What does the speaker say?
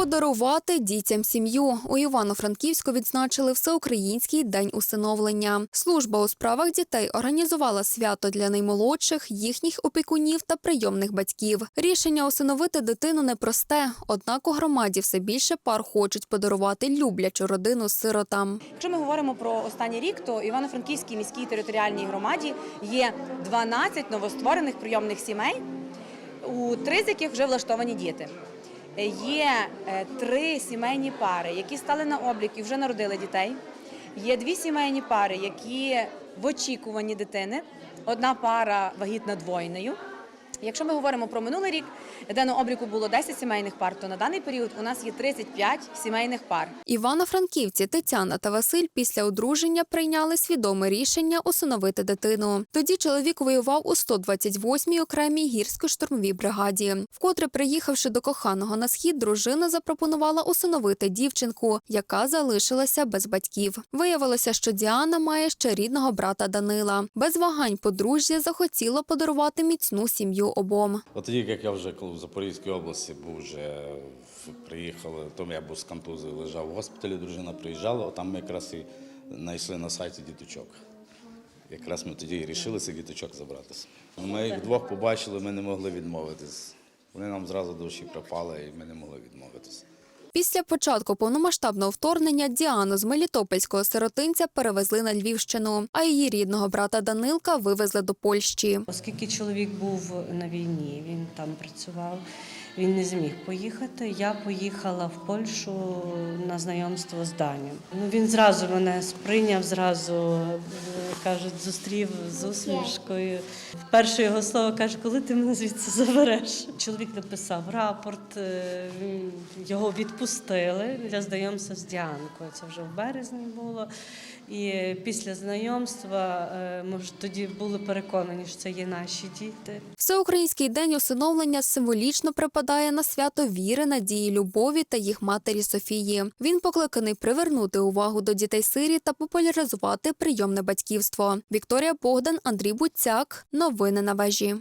Подарувати дітям сім'ю у Івано-Франківську відзначили Всеукраїнський день усиновлення. Служба у справах дітей організувала свято для наймолодших, їхніх опікунів та прийомних батьків. Рішення усиновити дитину непросте, однак у громаді все більше пар хочуть подарувати люблячу родину з сиротам. Якщо ми говоримо про останній рік, то Івано-Франківській міській територіальній громаді є 12 новостворених прийомних сімей, у три з яких вже влаштовані діти. Є е, три сімейні пари, які стали на облік і вже народили дітей. Є дві сімейні пари, які в очікуванні дитини. Одна пара вагітна двойнею. Якщо ми говоримо про минулий рік, де на обліку було 10 сімейних пар, то на даний період у нас є 35 сімейних пар. Івано-франківці Тетяна та Василь після одруження прийняли свідоме рішення усиновити дитину. Тоді чоловік воював у 128-й окремій гірсько-штурмовій бригаді. Вкотре приїхавши до коханого на схід, дружина запропонувала усиновити дівчинку, яка залишилася без батьків. Виявилося, що Діана має ще рідного брата Данила. Без вагань подружжя захотіло подарувати міцну сім'ю обом. От тоді, як я вже коли в Запорізькій області був вже приїхали, то я був з контузією, лежав в госпіталі, дружина приїжджала, а там ми якраз і знайшли на сайті діточок. Якраз ми тоді і рішили цих діточок забрати. Ми їх двох побачили, ми не могли відмовитись. Вони нам зразу до душі припали, і ми не могли відмовитись. Після початку повномасштабного вторгнення Діану з Мелітопольського сиротинця перевезли на Львівщину, а її рідного брата Данилка вивезли до Польщі. Оскільки чоловік був на війні, він там працював, він не зміг поїхати. Я поїхала в Польщу на знайомство з Данем. Ну він зразу мене сприйняв, зразу кажуть, зустрів з усмішкою. Перше його слово каже, коли ти мене звідси забереш. Чоловік написав рапорт, е, його відпустили для знайомства з Діанкою. Це вже в березні було. І після знайомства е, ми ж тоді були переконані, що це є наші діти. Всеукраїнський день усиновлення символічно припадає на свято віри, надії, любові та їх матері Софії. Він покликаний привернути увагу до дітей сирі та популяризувати прийомне батьківство. Вікторія Богдан, Андрій Буцяк. Новини на вежі.